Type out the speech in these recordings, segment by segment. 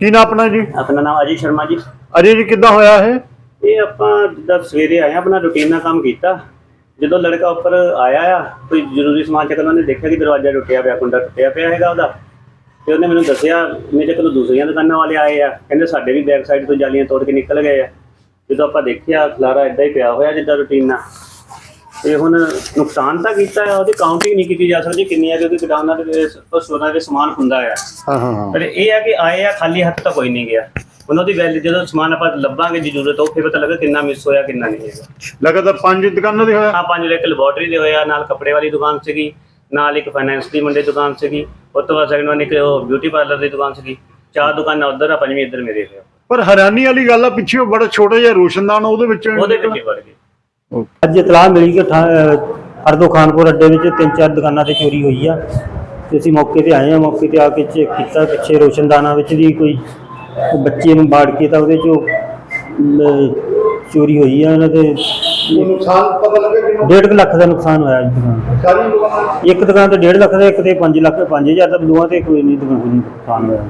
ਕੀ ਨਾ ਆਪਣਾ ਜੀ? ਆਪਣਾ ਨਾਮ ਅਜੇ ਸ਼ਰਮਾ ਜੀ। ਅਜੇ ਜੀ ਕਿੱਦਾਂ ਹੋਇਆ ਇਹ? ਇਹ ਆਪਾਂ ਜਿੱਦਾਂ ਸਵੇਰੇ ਆਏ ਆਪਣਾ ਰੁਟੀਨ ਨਾਲ ਕੰਮ ਕੀਤਾ। ਜਦੋਂ ਲੜਕਾ ਉੱਪਰ ਆਇਆ ਆ ਕੋਈ ਜ਼ਰੂਰੀ ਸਮਾਨ ਚੱਕਣ ਉਹਨੇ ਦੇਖਿਆ ਕਿ ਦਰਵਾਜ਼ਾ ਟੁੱਟਿਆ ਪਿਆ ਕੁੰਡਾ ਟੁੱਟਿਆ ਪਿਆ ਹੈਗਾ ਉਹਦਾ। ਤੇ ਉਹਨੇ ਮੈਨੂੰ ਦੱਸਿਆ ਮੇਰੇ ਕੋਲ ਦੂਸਰੀਆਂ ਦੁਕਾਨਾਂ ਵਾਲੇ ਆਏ ਆ। ਕਹਿੰਦੇ ਸਾਡੇ ਵੀ ਬੈਕ ਸਾਈਡ ਤੋਂ ਜਾਲੀਆਂ ਤੋੜ ਕੇ ਨਿਕਲ ਗਏ ਆ। ਜਦੋਂ ਆਪਾਂ ਦੇਖਿਆ ਖਲਾਰਾ ਇਦਾਂ ਹੀ ਪਿਆ ਹੋਇਆ ਜਿੱਦਾਂ ਰੁਟੀਨ ਨਾਲ। ਤੇ ਹੁਣ ਨੁਕਸਾਨ ਤਾਂ ਕੀਤਾ ਹੈ ਉਹਦੀ ਕਾਊਂਟਿੰਗ ਨਹੀਂ ਕੀਤੀ ਜਾ ਸਕਦੀ ਕਿੰਨੀ ਹੈ ਕਿਉਂਕਿ ਗਡਾਊਨਾਂ ਦੇ ਸੋਨਾ ਦੇ ਸਮਾਨ ਹੁੰਦਾ ਆ। ਹਾਂ ਹਾਂ ਹਾਂ। ਪਰ ਇਹ ਆ ਕਿ ਆਏ ਆ ਖਾਲੀ ਹੱਥ ਤਾਂ ਕੋਈ ਨਹੀਂ ਗਿਆ। ਉਹਨਾਂ ਦੀ ਵੈਲਿਊ ਜਦੋਂ ਸਮਾਨ ਆਪਾਂ ਲੱਭਾਂਗੇ ਜੀ ਜ਼ਰੂਰਤ ਉਹ ਫਿਰ ਪਤਾ ਲੱਗਾ ਕਿੰਨਾ ਮਿਸ ਹੋਇਆ ਕਿੰਨਾ ਨਹੀਂ ਹੈਗਾ ਲਗਾਤਾਰ ਪੰਜ ਦੁਕਾਨਾਂ ਦੇ ਹੋਇਆ? ਆ ਪੰਜ ਇੱਕ ਲੈਬੋਰਟਰੀ ਦੇ ਹੋਇਆ ਨਾਲ ਕੱਪੜੇ ਵਾਲੀ ਦੁਕਾਨ ਸੀਗੀ ਨਾਲ ਇੱਕ ਫਾਈਨੈਂਸ ਦੀ ਮੰਡੇ ਦੁਕਾਨ ਸੀਗੀ ਉਸ ਤੋਂ ਬਾਅਦ ਸੈਕੰਡ ਵਨ ਇੱਕ ਉਹ ਬਿਊਟੀ ਪਾਰਲਰ ਦੀ ਦੁਕਾਨ ਸੀਗੀ। ਚਾਰ ਦੁਕਾਨਾਂ ਉਧਰ ਆ ਪੰਜਵੀਂ ਇੱਧਰ ਮੇਰੇ ਹੋਇਆ ਪਰ ਹੈਰਾਨੀ ਵਾਲੀ ਗੱਲ ਆ ਪਿੱਛੇ ਉਹ ਬੜਾ ਛੋਟਾ ਜਿਹਾ ਰੋਸ਼ਨਦਾਨ ਉਹਦੇ ਵਿੱਚ ਉਹਦੇ ਵਿੱਚ ਹੀ ਵੜ ਗਏ ਅੱਜ ਇਤਲਾਹ ਮਿਲੀ ਕਿ ਹਰਦੋ ਖਾਨਪੁਰ ਅੱਡੇ ਵਿੱਚ ਤਿੰਨ ਚਾਰ ਦੁਕਾਨਾਂ ਤੇ ਚੋਰੀ ਹੋਈ ਆ। ਤੇ ਅਸੀਂ ਮੌਕੇ ਤੇ ਆਏ ਆ ਮੌਕੇ ਤੇ ਆ ਕੇ ਚੈੱਕ ਕੀਤਾ ਪਿੱਛੇ ਰੋਸ਼ਨਦਾਨਾ ਵਿੱਚ ਵੀ ਕੋਈ ਬੱਚੇ ਨੂੰ ਬਾੜ ਕੇ ਤਾਂ ਉਹਦੇ ਚੋਂ ਚੋਰੀ ਹੋਈ ਆ ਇਹਨਾਂ ਦੇ ਨੁਕਸਾਨ ਪਤਾ ਲੱਗਾ ਕਿ ਡੇਢ ਕੁ ਲੱਖ ਦਾ ਨੁਕਸਾਨ ਹੋਇਆ ਇਸ ਦੁਕਾਨ ਤੇ। ਸਾਰੀ ਦੁਕਾਨਾਂ? ਇੱਕ ਦੁਕਾਨ ਤੇ 1.5 ਲੱਖ ਦਾ ਇੱਕ ਤੇ 5 ਲੱਖ 5000 ਦਾ ਦੋਵਾਂ ਤੇ ਕੋਈ ਨਹੀਂ ਦੁਕਾਨ ਕੋਈ ਨੁਕਸਾਨ ਹੋਇਆ।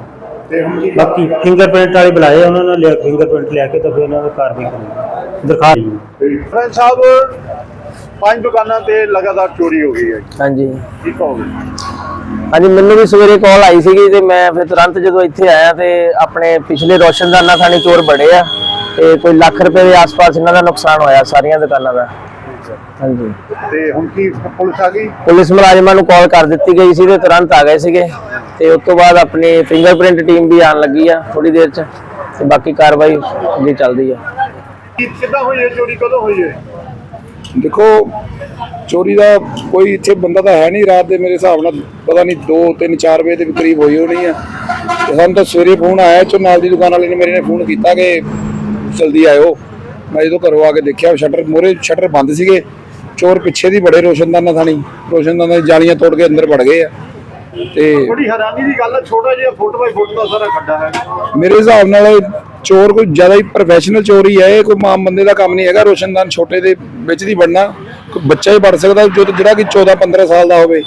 ਤੇ ਹੁਣ ਕੀ ਬਾਕੀ ਫਿੰਗਰਪ੍ਰਿੰਟ ਵਾਲੇ ਬੁਲਾਏ ਉਹਨਾਂ ਨੇ ਲਿਆ ਫਿੰਗਰਪ੍ਰਿੰਟ ਲਿਆ ਕੇ ਤਾਂ ਫਿਰ ਉਹਨਾਂ ਦੀ ਕਾਰਵਾਈ ਕਰਾਂਗੇ। ਦਰਖਾਸਤ ਫਰੈਂਡ ਸਾਹਿਬ ਪੰਜ ਦੁਕਾਨਾਂ ਤੇ ਲਗਾਤਾਰ ਚੋਰੀ ਹੋ ਗਈ ਹੈ ਹਾਂਜੀ। ਕੀ ਕਹੋਗੇ? ਹਾਂਜੀ ਮੈਨੂੰ ਵੀ ਸਵੇਰੇ ਕਾਲ ਆਈ ਸੀਗੀ ਤੇ ਮੈਂ ਫਿਰ ਤੁਰੰਤ ਜਦੋਂ ਇੱਥੇ ਆਇਆ ਤੇ ਆਪਣੇ ਪਿਛਲੇ ਰੋਸ਼ਨਦਾਨਾ ਥਾਣੇ ਚੋਰ ਬੜੇ ਆ ਤੇ ਕੋਈ ਲੱਖ ਰੁਪਏ ਦੇ ਆਸ-ਪਾਸ ਇਹਨਾਂ ਦਾ ਨੁਕਸਾਨ ਹੋਇਆ ਸਾਰੀਆਂ ਦੁਕਾਨਾਂ ਦਾ। ਹਾਂਜੀ। ਤੇ ਹੁਣ ਕੀ ਪੁਲਿਸ ਆ ਗਈ? ਪੁਲਿਸ ਮੁਲਾਜ਼ਮਾਂ ਨੂੰ ਕਾਲ ਕਰ ਦਿੱਤੀ ਗਈ ਸੀ ਤੇ ਤੁਰੰਤ ਆ ਗਏ ਸੀਗੇ ਤੇ ਉਸ ਤੋਂ ਬਾਅਦ ਆਪਣੀ ਫਿੰਗਰਪ੍ਰਿੰਟ ਟੀਮ ਵੀ ਆਣ ਲੱਗੀ ਆ ਥੋੜੀ ਦੇਰ ਚ ਤੇ ਬਾਕੀ ਕਾਰਵਾਈ ਅੱਗੇ ਚੱਲਦੀ ਆ। ਕੀ ਕਿੱਦਾਂ ਹੋਈ ਹੈ ਚੋਰੀ? ਕਦੋਂ ਹੋਈ ਹੈ ਦੇਖੋ ਚੋਰੀ ਦਾ ਕੋਈ ਇੱਥੇ ਬੰਦਾ ਤਾਂ ਹੈ ਨਹੀਂ ਰਾਤ ਦੇ ਮੇਰੇ ਹਿਸਾਬ ਨਾਲ। ਪਤਾ ਨਹੀਂ 2 3 4 ਵਜੇ ਦੇ ਕਰੀਬ ਹੋਈ ਹੋਣੀ ਆ। ਤੇ ਸਾਨੂੰ ਤਾਂ ਸਵੇਰੇ ਫੋਨ ਆਇਆ ਚੋ ਨਾਲ ਦੀ ਦੁਕਾਨ ਵਾਲੇ ਨੇ ਮੇਰੇ ਨੇ ਫੋਨ ਕੀਤਾ ਕਿ ਜਲਦੀ ਆਇਓ। ਮੈਂ ਜਦੋਂ ਘਰੋਂ ਆ ਕੇ ਦੇਖਿਆ ਸ਼ਟਰ ਮੋਰੇ ਸ਼ਟਰ ਬੰਦ ਸੀਗੇ। ਚੋਰ ਪਿੱਛੇ ਦੀ ਬੜੇ ਰੋਸ਼ਨਦਾਨਾ ਥਾਣੀ। ਰੋਸ਼ਨਦਾਨਾ ਦੀ ਜਾਲੀਆਂ ਤੋੜ ਕੇ ਅੰਦਰ ਵੜ ਗਏ ਆ। ਤੇ ਬੜੀ ਹੈਰਾਨੀ ਦੀ ਗੱਲ ਹੈ ਛੋਟਾ ਜਿਹਾ ਫੁੱਟ ਬਾਈ ਫੁੱਟ ਦਾ ਸਾਰਾ ਖੱਡਾ ਹੈ। ਮੇਰੇ ਹਿਸਾਬ ਨਾਲ ਚੋਰ ਕੋਈ ਜ਼ਿਆਦਾ ਹੀ ਪ੍ਰੋਫੈਸ਼ਨਲ ਚੋਰ ਹੀ ਹੈ ਇਹ ਕੋਈ ਆਮ ਬੰਦੇ ਦਾ ਕੰਮ ਨਹੀਂ ਹੈਗਾ ਰੋਸ਼ਨਦਾਨ ਛੋਟੇ ਦੇ ਵਿੱਚ ਦੀ ਵੜਨਾ ਕੋਈ ਬੱਚਾ ਹੀ ਵੜ ਸਕਦਾ ਜੋ ਜਿਹੜਾ ਕਿ 14 15 ਸਾਲ ਦਾ ਹੋਵੇ।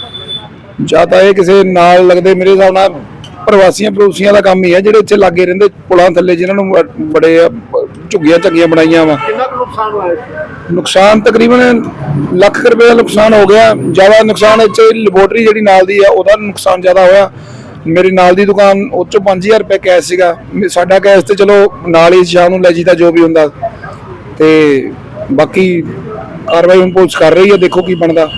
ਜਾਂ ਤਾਂ ਇਹ ਕਿਸੇ ਨਾਲ ਲੱਗਦੇ ਮੇਰੇ ਹਿਸਾਬ ਨਾਲ ਪ੍ਰਵਾਸੀਆਂ ਪ੍ਰਵਾਸੀਆਂ ਦਾ ਕੰਮ ਹੀ ਹੈ ਜਿਹੜੇ ਇੱਥੇ ਲਾਗੇ ਰਹਿੰਦੇ ਪੁਲਾਂ ਥੱਲੇ ਜਿਨ੍ਹਾਂ ਨੂੰ ਬੜੇ ਝੁੱਗੀਆਂ ਝੱਗੀਆਂ ਬਣਾਈਆਂ ਵਾ। ਕਿੰਨਾ ਨੁਕਸਾਨ ਹੋਇਆ ਇਸ? ਨੁਕਸਾਨ ਤਕਰੀਬਨ ਲੱਖ ਰੁਪਏ ਦਾ ਨੁਕਸਾਨ ਹੋ ਗਿਆ। ਜ਼ਿਆਦਾ ਨੁਕਸਾਨ ਇੱਥੇ ਲੈਬੋਰਟਰੀ ਜਿਹੜੀ ਨਾਲ ਦੀ ਆ ਉਹਦਾ ਨੁਕਸਾਨ ਜ਼ਿਆਦਾ ਹੋਇਆ। ਮੇਰੀ ਨਾਲ ਦੀ ਦੁਕਾਨ ਉਹ ਚੋਂ 5000 ਰੁਪਏ ਕੈਸ਼ ਸੀਗਾ। ਸਾਡਾ ਕੈਸ਼ ਤੇ ਚਲੋ ਨਾਲ ਹੀ ਸ਼ਾਮ ਨੂੰ ਲੈ ਜੀਦਾ ਜੋ ਵੀ ਹੁੰਦਾ। ਤੇ ਬਾਕੀ ਕਾਰਵਾਈ ਹੁਣ ਪੁਲਿਸ ਕਰ ਰਹੀ ਹੈ, ਦੇਖੋ ਕੀ ਬਣਦਾ।